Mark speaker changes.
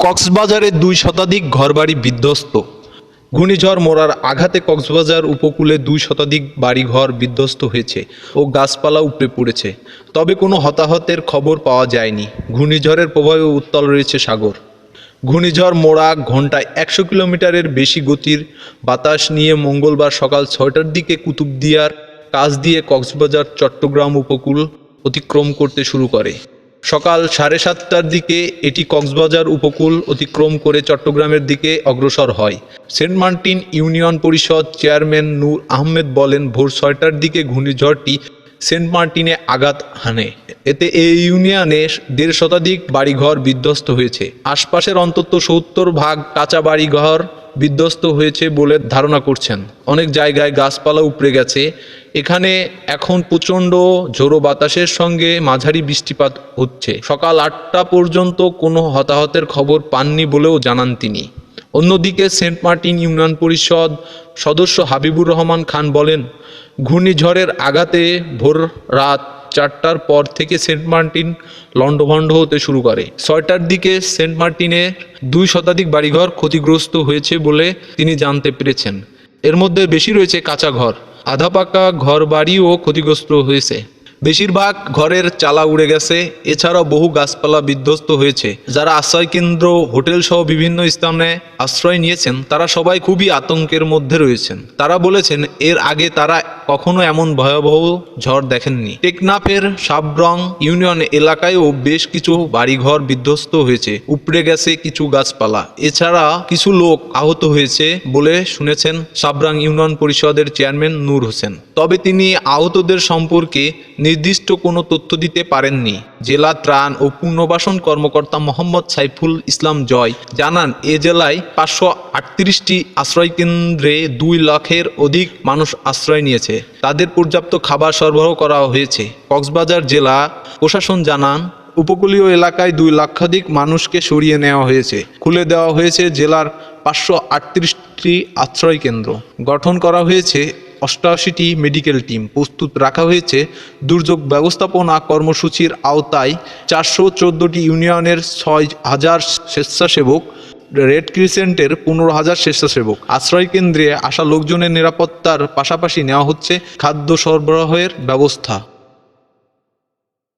Speaker 1: কক্সবাজারে দুই শতাধিক ঘরবাড়ি বিধ্বস্ত। ঘূর্ণিঝড় মোড়ার আঘাতে কক্সবাজার উপকূলে দুই শতাধিক বাড়িঘর বিধ্বস্ত হয়েছে ও গাছপালা উপড়ে পড়েছে। তবে কোনো হতাহতের খবর পাওয়া যায়নি। ঘূর্ণিঝড়ের প্রভাবে উত্তাল রয়েছে সাগর। ঘূর্ণিঝড় মোড়া ঘন্টায় একশো কিলোমিটারের বেশি গতির বাতাস নিয়ে মঙ্গলবার সকাল ছয়টার দিকে কুতুবদিয়ার কাছ দিয়ে কক্সবাজার, চট্টগ্রাম উপকূল অতিক্রম করতে শুরু করে। সকাল সাড়ে সাতটার দিকে এটি কক্সবাজার উপকূল অতিক্রম করে চট্টগ্রামের দিকে অগ্রসর হয়। সেন্ট মার্টিন ইউনিয়ন পরিষদ চেয়ারম্যান নূর আহমেদ বলেন, ভোর ছয়টার দিকে ঘূর্ণিঝড়টি সেন্ট মার্টিনে আঘাত হানে। এতে এই ইউনিয়নে দেড় শতাধিক বাড়িঘর বিধ্বস্ত হয়েছে। আশপাশের অন্তত সত্তর ভাগ কাঁচা বাড়িঘর বিধ্বস্ত হয়েছে বলে ধারণা করছেন। অনেক জায়গায় গাছপালা উপড়ে গেছে। এখানে এখন প্রচণ্ড ঝোড়ো বাতাসের সঙ্গে মাঝারি বৃষ্টিপাত হচ্ছে। সকাল আটটা পর্যন্ত কোনো হতাহতের খবর পাননি বলেও জানান তিনি। অন্যদিকে সেন্ট মার্টিন ইউনিয়ন পরিষদ সদস্য হাবিবুর রহমান খান বলেন, ঘূর্ণিঝড়ের আঘাতে ভোর রাত চারটার পর থেকে সেন্ট মার্টিন লণ্ডভণ্ড হতে শুরু করে। ছয়টার দিকে সেন্ট মার্টিনে দুই শতাধিক বাড়িঘর ক্ষতিগ্রস্ত হয়েছে বলে তিনি জানতে পেরেছেন। এর মধ্যে বেশি রয়েছে কাঁচা ঘর, আধা পাকা ঘর বাড়িও ক্ষতিগ্রস্ত হয়েছে। বেশিরভাগ ঘরের চালা উড়ে গেছে, এছাড়াও বহু গাছপালা বিধ্বস্ত হয়েছে। যারা আশ্রয় কেন্দ্র হোটেল সহ বিভিন্ন স্থানে আশ্রয় নিয়েছেন, তারা সবাই খুবই আতঙ্কের মধ্যে রয়েছেন। তারা বলেছেন, এর আগে তারা কখনো এমন ভয়াবহ ঝড় দেখেননি। টেকনাফের সাবরং ইউনিয়ন এলাকায়ও বেশ কিছু বাড়িঘর বিধ্বস্ত হয়েছে। উপড়ে গেছে কিছু গাছপালা। এছাড়া কিছু লোক আহত হয়েছে বলে শুনেছেন সাবরাং ইউনিয়ন পরিষদের চেয়ারম্যান নূর হোসেন। তবে তিনি আহতদের সম্পর্কে নির্দিষ্ট কোনো তথ্য দিতে পারেননি। জেলা ত্রাণ ও পুনর্বাসন কর্মকর্তা মোহাম্মদ সাইফুল ইসলাম জয় জানান, এ জেলায় পাঁচশো আটত্রিশটি আশ্রয়কেন্দ্রে দুই লাখের অধিক মানুষ আশ্রয় নিয়েছে। তাদের পর্যাপ্ত খাবার সরবরাহ করা হয়েছে। কক্সবাজার জেলা প্রশাসন জানান, উপকূলীয় এলাকায় দুই লক্ষাধিক মানুষকে সরিয়ে নেওয়া হয়েছে। খুলে দেওয়া হয়েছে জেলার পাঁচশো আটত্রিশটি আশ্রয় কেন্দ্র। গঠন করা হয়েছে অষ্টআশিটি মেডিকেল টিম। প্রস্তুত রাখা হয়েছে দুর্যোগ ব্যবস্থাপনা কর্মসূচির আওতায় চারশো চোদ্দোটি ইউনিয়নের ছয় হাজার স্বেচ্ছাসেবক রেড ক্রিসেন্টের পনেরো হাজার স্বেচ্ছাসেবক। আশ্রয় কেন্দ্রে আসা লোকজনের নিরাপত্তার পাশাপাশি নেওয়া হচ্ছে খাদ্য সরবরাহের ব্যবস্থা।